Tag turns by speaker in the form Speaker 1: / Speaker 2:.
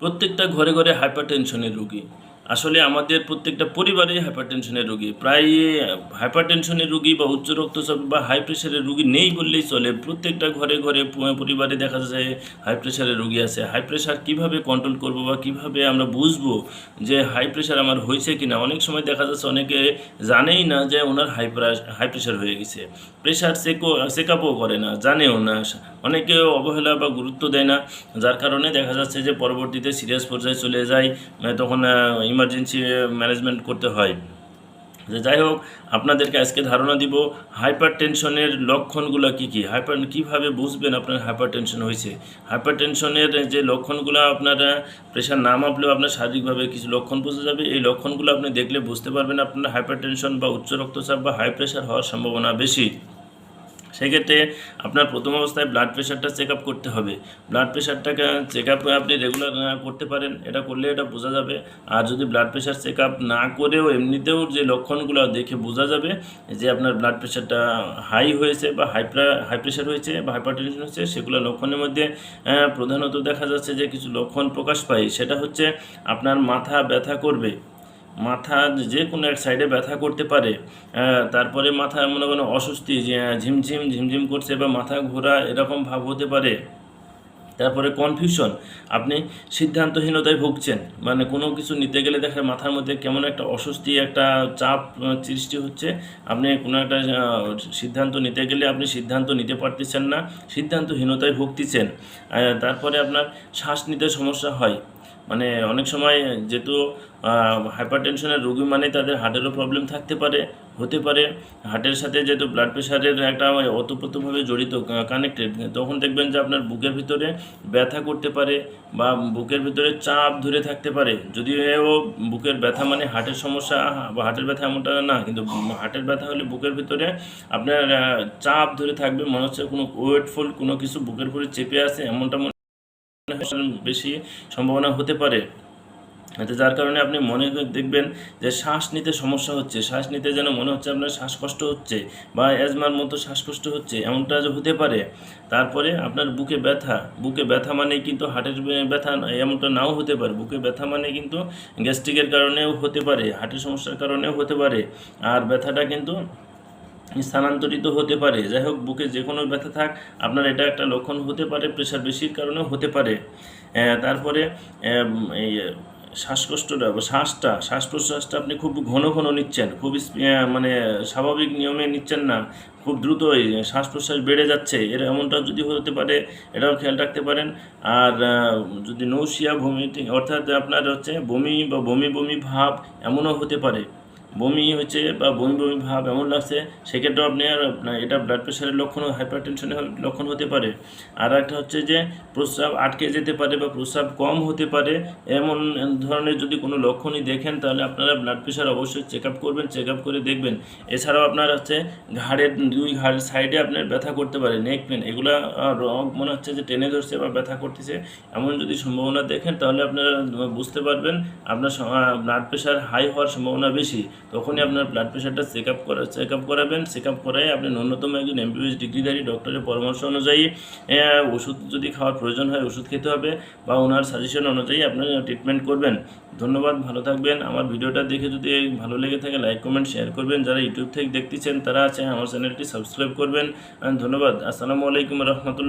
Speaker 1: প্রত্যেকটা ঘরে ঘরে হাইপার টেনশনের রুগী। আসলে আমাদের প্রত্যেকটা পরিবারেই হাইপার টেনশনের রুগী। প্রায় হাইপার টেনশনের রুগী বা উচ্চ রক্তচাপ বা হাই প্রেশারের রুগী নেই বললেই চলে। প্রত্যেকটা ঘরে ঘরে পরিবারে দেখা যায় হাই প্রেশারের রুগী আছে। হাই প্রেশার কীভাবে কন্ট্রোল করব বা কীভাবে আমরা বুঝব যে হাই প্রেশার আমার হয়েছে কিনা? অনেক সময় দেখা যাচ্ছে অনেকে জানেই না যে ওনার হাই হাই প্রেশার হয়ে গেছে। প্রেশার চেকও চেক আপও করে না, জানেও না। অনেকে অবহেলা বা গুরুত্ব দেয় না। যার কারণে দেখা যাচ্ছে যে পরবর্তীতে সিরিয়াস পর্যায়ে চলে যায়। তখন ইমার্জেন্সি ম্যানেজমেন্ট করতে হয়। যে যাই হোক, আপনাদেরকে আজকে ধারণা দিব হাইপার টেনশনের লক্ষণগুলো কী কী? হাইপার কীভাবে বুঝবেন আপনার হাইপার টেনশন হয়েছে? হাইপার টেনশনের যে লক্ষণগুলো আপনারা প্রেশার না মাপলেও আপনার শারীরিকভাবে কিছু লক্ষণ বোঝা যাবে। এই লক্ষণগুলো আপনি দেখলে বুঝতে পারবেন আপনার হাইপার টেনশন বা উচ্চ রক্তচাপ বা হাই প্রেশার হওয়ার সম্ভাবনা বেশি। সেক্ষেত্রে আপনার প্রথম অবস্থায় ব্লাড প্রেশারটা চেক আপ করতে হবে। ব্লাড প্রেশারটাকে চেক আপ আপনি রেগুলার করতে পারেন। এটা করলে এটা বোঝা যাবে। আর যদি ব্লাড প্রেশার চেক আপ না করেও এমনিতেও যে লক্ষণগুলো দেখে বোঝা যাবে, যে আপনার ব্লাড প্রেশারটা হাই হয়েছে বা হাইপ্রা হাই প্রেশার হয়েছে বা হাইপারটেনশন হয়েছে, সেগুলো লক্ষণের মধ্যে প্রধানত দেখা যাচ্ছে যে কিছু লক্ষণ প্রকাশ পায়। সেটা হচ্ছে আপনার মাথা ব্যথা করবে। মাথা যে কোনো এক সাইডে ব্যথা করতে পারে। তারপরে মাথা মনে করেন অস্বস্তি ঝিমঝিম ঝিমঝিম করছে বা মাথা ঘোরা এরকম ভাব হতে পারে। তারপরে কনফিউশন আপনি সিদ্ধান্তহীনতায় ভুগছেন। মানে কোনো কিছু নিতে গেলে দেখা মাথার মধ্যে কেমন একটা অস্বস্তি, একটা চাপ সৃষ্টি হচ্ছে। আপনি কোনো একটা সিদ্ধান্ত নিতে গেলে আপনি সিদ্ধান্ত নিতে পারতেছেন না, সিদ্ধান্তহীনতায় ভুগতেছেন। তারপরে আপনার শ্বাস নিতে সমস্যা হয়। মানে অনেক সময় যেহেতু হাইপার টেনশনের রোগী মানে তাদের হার্টেরও প্রবলেম থাকতে পারে, হতে পারে। হার্টের সাথে যেহেতু ব্লাড প্রেশারের একটা ওতপ্রোতভাবে জড়িত কানেক্টেড তখন দেখবেন যে আপনার বুকের ভিতরে ব্যথা করতে পারে বা বুকের ভিতরে চাপ ধরে থাকতে পারে। যদিও বুকের ব্যথা মানে হার্টের সমস্যা, বা হার্টের ব্যথা এমনটা না, কিন্তু হার্টের ব্যথা হলে বুকের ভিতরে আপনার চাপ ধরে থাকবে, মনে হচ্ছে কোনো ওয়েটফুল কোনো কিছু বুকের উপরে চেপে আছে, এমনটা মনে বেশি সম্ভাবনা হতে পারে। যার কারণে আপনি মনে দেখবেন যে শ্বাস নিতে সমস্যা হচ্ছে। শ্বাস নিতে যেন মনে হচ্ছে আপনার শ্বাসকষ্ট হচ্ছে বা অ্যাজমার মতো শ্বাসকষ্ট হচ্ছে, এমনটা যে হতে পারে। তারপরে আপনার বুকে ব্যথা। বুকে ব্যথা মানে কিন্তু হার্টের ব্যথা এমনটা নাও হতে পারে। বুকে ব্যথা মানে কিন্তু গ্যাস্ট্রিকের কারণেও হতে পারে, হার্টের সমস্যার কারণেও হতে পারে। আর ব্যথাটা কিন্তু স্থানান্তরিত হতে পারে। যাই হোক, বুকে যে কোনো ব্যথা থাক, আপনার এটা একটা লক্ষণ হতে পারে প্রেশার বেশির কারণেও হতে পারে। তারপরে শ্বাসকষ্টটা শ্বাসটা শ্বাস প্রশ্বাসটা আপনি খুব ঘন ঘন নিচ্ছেন। খুব মানে স্বাভাবিক নিয়মে নিচ্ছেন না। খুব দ্রুতই শ্বাস প্রশ্বাস বেড়ে যাচ্ছে। এর এমনটা যদি হতে পারে, এটাও খেয়াল রাখতে পারেন। আর যদি নৌশিয়া বমি অর্থাৎ আপনার হচ্ছে বমি বা বমি বমি ভাব এমনও হতে পারে। বমি হচ্ছে বা বমি বমি ভাব এমন লাগছে, সেক্ষেত্রেও আপনি আর এটা ব্লাড প্রেশারের লক্ষণ হাইপার টেনশনের লক্ষণ হতে পারে। আর একটা হচ্ছে যে, প্রস্রাব আটকে যেতে পারে বা প্রস্রাব কম হতে পারে, এমন ধরনের যদি কোনো লক্ষণই দেখেন, তাহলে আপনারা ব্লাড প্রেশার অবশ্যই চেক আপ করবেন চেক আপ করে দেখবেন। এছাড়াও আপনার হচ্ছে ঘাড়ের দুই ঘাড়ের সাইডে আপনার ব্যথা করতে পারে নেক পেন এগুলা রগ মনে হচ্ছে যে টেনে ধরছে বা ব্যথা করতেছে, এমন যদি সম্ভাবনা দেখেন, তাহলে আপনারা বুঝতে পারবেন, আপনার ব্লাড প্রেশার হাই হওয়ার সম্ভাবনা বেশি। তখনই আপনার ব্লাড প্রেশারটা চেক আপ করা চেক আপ করাবেন। চেক আপ করাই আপনি ন্যূনতম একজন এমবিবিএস ডিগ্রিধারী ডক্টরের পরামর্শ অনুযায়ী ওষুধ যদি খাওয়ার প্রয়োজন হয় ওষুধ খেতে হবে বা ওনার সাজেশন অনুযায়ী আপনি ট্রিটমেন্ট করবেন। ধন্যবাদ, ভালো থাকবেন। আমার ভিডিওটা দেখে যদি ভালো লেগে থাকে লাইক কমেন্ট শেয়ার করবেন। যারা ইউটিউব থেকে দেখতেছেন, তারা আছে আমার চ্যানেলটি সাবস্ক্রাইব করবেন। ধন্যবাদ। আসসালামু আলাইকুম রহমতুল্লাহ।